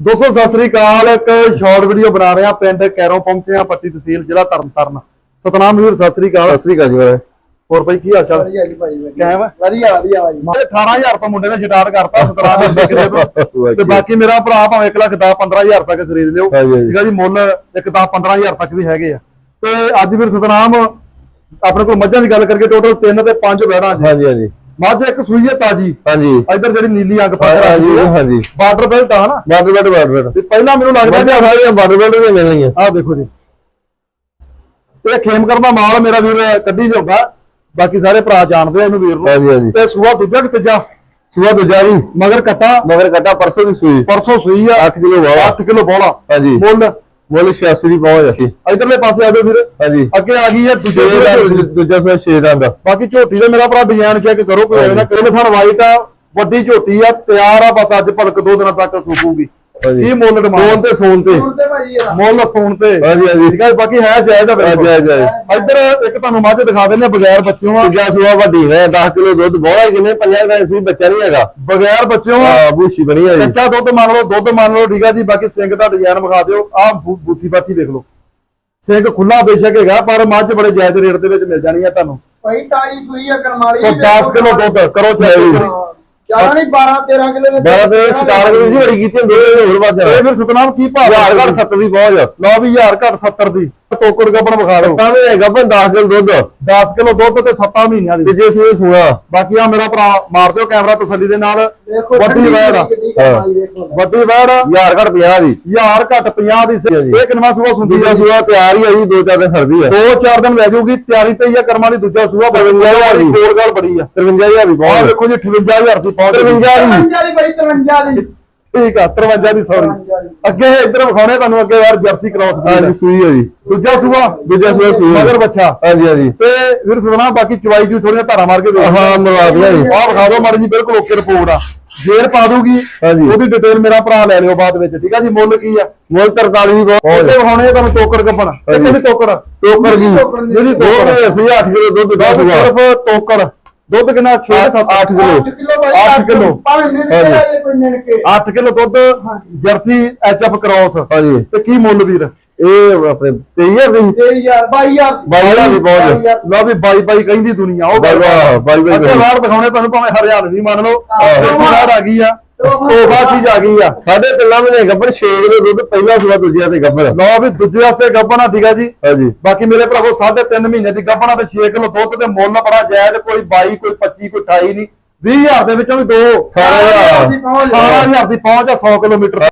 ਦੋਸਤੋ ਸਤਿ ਸ੍ਰੀ ਅਕਾਲ। ਇੱਕ short video ਬਣਾ ਰਹੇ ਆ ਪਿੰਡ ਕੈਰੋਂ ਪਹੁੰਚੇ ਆ ਪੱਟੀ ਤਹਿਸੀਲ ਜ਼ਿਲ੍ਹਾ ਤਰਨਤਾਰਨ। ਸਤਨਾਮ ਵੀਰ ਸਤਿ ਸ੍ਰੀ ਅਕਾਲ। ਸਤਿ ਸ੍ਰੀ ਅਕਾਲ ਜੀ ਵੀਰੇ। ਹੋਰ ਭਾਈ ਕੀ ਹਾਲ ਚਾਲ? ਵਧੀਆ ਜੀ ਭਾਈ ਵਧੀਆ। ਕਾਇਮ? ਵਧੀਆ ਵਧੀਆ ਭਾਈ। ਮੈਂ 18000 ਤੋਂ ਮੁੰਡੇ ਨੇ ਸਟਾਰਟ ਕਰਤਾ 17 ਦੇ ਕਿਲੇ ਤੋਂ ਬਾਕੀ ਮੇਰਾ ਭਰਾ ਭਾਵੇਂ 1 ਲੱਖ 10 15000 ਤੱਕ ਖਰੀਦ ਲਿਓ। ਠੀਕ ਆ ਜੀ ਮੁੱਲ ਇੱਕ 10 15000 ਤੱਕ ਵੀ ਹੈਗੇ ਆ। ਤੇ ਅੱਜ ਵੀਰ ਸਤਨਾਮ ਆਪਣੇ ਕੋਲ ਮੱਝਾਂ ਦੀ ਗੱਲ ਕਰਕੇ ਟੋਟਲ 3 ਤੇ 5 ਬੈੜਾਂ ਜੀ ਹਾਂਜੀ ਹਾਂਜੀ ਮੱਝ ਇੱਕ ਸੂਈ ਹੈ ਤਾਜੀ। ਹਾਂਜੀ। ਇੱਧਰ ਜਿਹੜੀ ਨੀਲੀ ਅੰਗ ਰੱਖੀ ਆ ਹਾਂਜੀ ਬਾਰਡਰ ਬੈਲਟ ਆ ਨਾ ਬਾਰਡਰ ਬੈਡ ਬਾਰਡਰ ਬੈਡ ਤੇ ਪਹਿਲਾਂ ਮੈਨੂੰ ਲੱਗਦਾ ਮੱਝਾਂ ਸਾਰੀਆਂ ਬਾਰਡਰ ਬੈਡ ਦੀਆਂ ਮਿਲਣਗੀਆਂ ਆਹ ਦੇਖੋ ਜੀ। ਇਹ ਖੇਮਕਰ ਦਾ ਮਾਲ ਮੇਰਾ ਵੀਰ ਕੱਢੀ ਜਾਊਗਾ ਬਾਕੀ ਸਾਰੇ ਭਰਾ ਜਾਣਦੇ ਆ ਇਹਨੂੰ ਵੀਰ ਨੂੰ। ਹਾਂਜੀ ਹਾਂਜੀ। ਤੇ ਸੂਆ ਦੂਜਾ ਕਿ ਤੀਜਾ? ਸੁਬਾ ਦੂਜਾ ਜੀ। ਮਗਰ ਕੱਟਾ। ਮਗਰ ਕੱਟਾ ਪਰਸੋਂ ਦੀ ਸੂਈ। ਪਰਸੋਂ ਸੂਈ ਆ। 8 ਕਿਲੋ ਵਾਲਾ 8 ਕਿਲੋ ਬੋਲਾ ਹਾਂਜੀ। ਮੁੱਲ ਮੁੱਲ 86 ਦੀ ਪਹੁੰਚ ਅਸੀਂ ਇਧਰਲੇ ਪਾਸੇ ਆ ਜਾਓ ਵੀਰ। ਹਾਂਜੀ। ਅੱਗੇ ਆ ਗਈ ਹੈ ਦੂਜੇ। ਦੂਜਾ ਸੂਆ 6 ਦਾ ਦਾ ਬਾਕੀ ਝੋਟੀ ਦਾ ਮੇਰਾ ਭਰਾ ਡਿਜ਼ਾਈਨ ਚੈੱਕ ਕਰੋ ਕੋਈ ਨਾ ਕਰੇ ਥਣ ਵਾਈਟ ਆ ਵੱਡੀ ਝੋਟੀ ਆ ਤਿਆਰ ਆ ਬਸ ਅੱਜ ਭਲਕ ਦੋ ਦਿਨਾਂ ਤੱਕ ਸੂਕੂਗੀ। ਕੀ ਮੁੱਲ ਫੋਨ ਡਿਮਾਂਡ ਤੇ ਫੋਨ ਤੇ। ਹੁਣ ਤੇ ਭਾਈ ਇਹਦਾ। ਮੁੱਲ ਫੋਨ ਤੇ। ਹਾਂਜੀ ਹਾਂਜੀ। ਠੀਕ ਹੈ ਬਾਕੀ ਹੈ ਜਾਇਜ਼ ਆ ਬਿਲਕੁਲ। ਹਾਂਜੀ ਹਾਂਜੀ। ਇੱਧਰ ਇੱਕ ਤੁਹਾਨੂੰ ਮੱਝ ਦਿਖਾ ਦਿੰਦੇ ਆ ਬਗੈਰ ਬੱਚਿਆਂ ਆ। ਦੂਜਾ ਸੂਆ ਵੱਡੀ ਹੈ 10 ਕਿਲੋ ਦੁੱਧ ਬੋਲਾ ਕਿੰਨੇ ਪੰਜਾਂ ਦਾ ਸੀ ਬੱਚਾ ਨਹੀਂ ਹੈਗਾ। ਬਗੈਰ ਬੱਚਿਆਂ ਆ। ਆ ਬੂਸ਼ੀ ਬਣੀ ਹੈ ਜੀ ਕੱਚਾ ਦੁੱਧ ਮੰਨ ਲਓ ਦੁੱਧ ਮੰਨ ਲਓ ਠੀਕ ਆ ਜੀ ਬਾਕੀ ਸਿੰਘ ਦਾ ਡਿਜ਼ਾਈਨ ਵਿਖਾ ਦਿਓ। ਆਹ ਬੂਥੀ ਬਾਤੀ ਦੇਖ ਲਓ। ਸਿੰਘ ਖੁੱਲਾ ਬੇਸ਼ੱਕ ਹੈਗਾ ਪਰ ਮੱਝ ਬੜੇ ਜਾਇਜ਼ ਰੇਟ ਦੇ ਵਿੱਚ ਮਿਲ ਜਾਣੀ ਆ ਤੁਹਾਨੂੰ। ਭਾਈ ਤਾਈ ਸੂਈ ਆ ਕਰਮਾਲੀ ਸੋ 10 ਕਿਲੋ ਦੁੱਧ ਕਰੋ ਚੈੱਕ ਜ਼ਿਆਦਾ ਨਹੀਂ 12 13 ਕਿਲੋ ਦੇ ਤੇ ਸਟਾਰ ਦੀ ਬੜੀ ਕੀਤੀ ਹੁੰਦੀ ਹੈ ਹੋਰ ਵੱਧ ਇਹ ਫਿਰ ਸਤਨਾਮ ਕੀ ਭਾਅ ਹਜ਼ਾਰ ਘੱਟ 70 ਦੀ ਪਹੁੰਚ ਲਓ ਵੀ 1000 ਘੱਟ 70 ਦੀ। ਤੋਕੜ ਗੱਬਣ ਵਿਖਾ ਦਿਓ। ਤਾਂ ਵੀ ਹੈਗਾ ਪਰ 10 ਕਿਲੋ ਦੁੱਧ। 10 ਕਿਲੋ ਦੁੱਧ ਤੇ 7 ਮਹੀਨਿਆਂ ਦੀ। ਤੀਜੇ ਸੂਏ ਸੂਆ ਬਾਕੀ ਆ ਮੇਰਾ ਭਰਾ ਮਾਰ ਦਿਓ ਕੈਮਰਾ ਤਸੱਲੀ ਦੇ ਨਾਲ। ਵੱਡੀ ਵੈੜ। ਆ ਵੱਡੀ ਵੈੜ। ਆ, ਹਜ਼ਾਰ ਘੱਟ 50 ਦੀ। 1000 ਘੱਟ 50 ਦੀ। ਇਹ ਕਿੰਨਾ ਸੂਆ ਸੁੰਦੀ ਦੂਜਾ ਆ ਸੂਆ ਤਿਆਰ ਹੀ ਜੀ ਦੋ ਚਾਰ ਦਿਨ ਸਰਦੀ ਹੈ ਦੋ ਚਾਰ ਦਿਨ ਲੈ ਜਾਊਗੀ ਤਿਆਰੀ ਤੇ ਹੀ ਆ ਕਰਮਾਂ ਦੀ ਦੂਜਾ ਸੂਆ 53 ਦੀ। ਕੋਲ ਗੱਲ ਬੜੀ ਆ। 53000 ਦੀ ਪਹੁੰਚ ਦੇਖੋ ਜੀ 58000 ਦੀ ਪਹੁੰਚ 53 ਦੀ 53 ਦੀ ਭਾਈ 53 ਦੀ। ਠੀਕ ਆ 53 ਦੀ ਸੌਰੀ 53 ਦੀ ਅੱਗੇ ਇੱਧਰ ਵਿਖਾਉਣੇ ਤੁਹਾਨੂੰ ਅੱਗੇ ਯਾਰ ਜਰਸੀ ਕ੍ਰਾਸ ਹਾਂਜੀ ਸੂਈ ਹੈ ਜੀ। ਦੂਜਾ ਸੂਆ? ਦੂਜਾ ਸੂਆ ਸੂਈ ਮਗਰ ਬੱਚਾ। ਹਾਂਜੀ ਹਾਂਜੀ। ਤੇ ਵੀਰ ਸਦਨਾ ਬਾਕੀ ਚਵਾਈ ਜੀ ਥੋੜੀਆਂ ਧਾਰਾ ਮਾਰ ਕੇ ਵੇਖ। ਹਾਂ ਮਰਵਾ ਦਿਆ ਜੀ। ਆਹ ਵਿਖਾ ਦਿਓ ਮਾੜੀ ਜੀ ਬਿਲਕੁਲ ਓਕੇ ਰਿਪੋਰਟ ਆ। ਜੇਰ ਪਾ ਦੂਗੀ ਹਾਂਜੀ। ਉਹਦੀ ਡਿਟੇਲ ਮੇਰਾ ਭਰਾ ਲੈ ਲਿਓ ਬਾਅਦ ਵਿੱਚ ਠੀਕ ਆ ਜੀ? ਮੁੱਲ ਕੀ ਆ? ਮੁੱਲ 43 ਦੀ ਉਹਦੇ ਪਹੁੰਚ ਵਿਖਾਉਣੇ ਤੁਹਾਨੂੰ ਟੋਕੜ ਕੱਪਣ। ਕਿੰਨੇ ਦੀ ਟੋਕੜ ਟੋਕਰ ਦੀ ਜਿਹੜੀ ਕਿਲੋ ਸੂਈ 8 ਕਿਲੋ ਦੁੱਧ ਦਾ ਬਸ ਸੂਆ ਸਿਰਫ ਟੋਕੜ ਦੁੱਧ ਕਿੰਨਾ? 6 7 ਅੱਠ ਕਿਲੋ। 8 ਕਿਲੋ। ਭਾਵੇਂ ਮਿਲ। ਜਾਏ ਕੋਈ ਮਿਲ ਕੇ। 8 ਕਿਲੋ ਦੁੱਧ ਜਰਸੀ ਐਚਐਫ ਕ੍ਰਾਸ। ਹਾਂਜੀ। ਤੇ ਕੀ ਮੁੱਲ ਵੀਰ? ਇਹ ਆਪਣੇ 23000 ਦੀ। 23000 22000 22 ਦੀ ਪਹੁੰਚ ਲਓ ਵੀ ਬਾਈ ਬਾਈ ਕਹਿੰਦੀ ਦੁਨੀਆ ਉਹ ਬਾਈ ਬਾਈ ਅੱਗੇ ਕਹਿੰਦੀ। ਵਾਰ ਦਿਖਾਉਣੇ ਤੁਹਾਨੂੰ ਭਾਵੇਂ ਹਰਿਆਣਵੀ ਮੰਨ ਲਓ। ਵਾਰ ਆ ਗਈ ਆ। ਤੋਬਾ ਚੀਜ਼ ਆ ਗਈ ਆ। ਸਾਡੇ ਤਿੰਨਾਂ ਮਹੀਨੇ ਗੱਬਰ 6 ਕਿਲੋ ਦੁੱਧ ਪਹਿਲਾ ਸੂਆ ਦੂਜਿਆ ਤੇ ਗੱਬਰ ਲਓ ਵੀ ਦੂਜੇ ਵਾਸਤੇ ਗੱਬਣਾ ਠੀਕ ਆ ਜੀ। ਹਾਂਜੀ। ਬਾਕੀ ਮੇਰੇ ਭਰਾਵੋ 3.5 ਮਹੀਨੇ ਦੀ ਗੱਬਣਾ ਤੇ 6 ਕਿਲੋ ਦੁੱਧ ਤੇ ਮੁੱਲ ਬੜਾ ਜਾਇਜ਼ ਕੋਈ 22 ਕੋਈ 25 ਕੋਈ 28 ਨਹੀਂ। 20000 ਦੇ ਵਿੱਚੋਂ ਵੀ ਦੋ। 18000 ਦੀ ਪਹੁੰਚ 18000 ਦੀ ਪਹੁੰਚ ਆ 100 ਕਿਲੋਮੀਟਰ।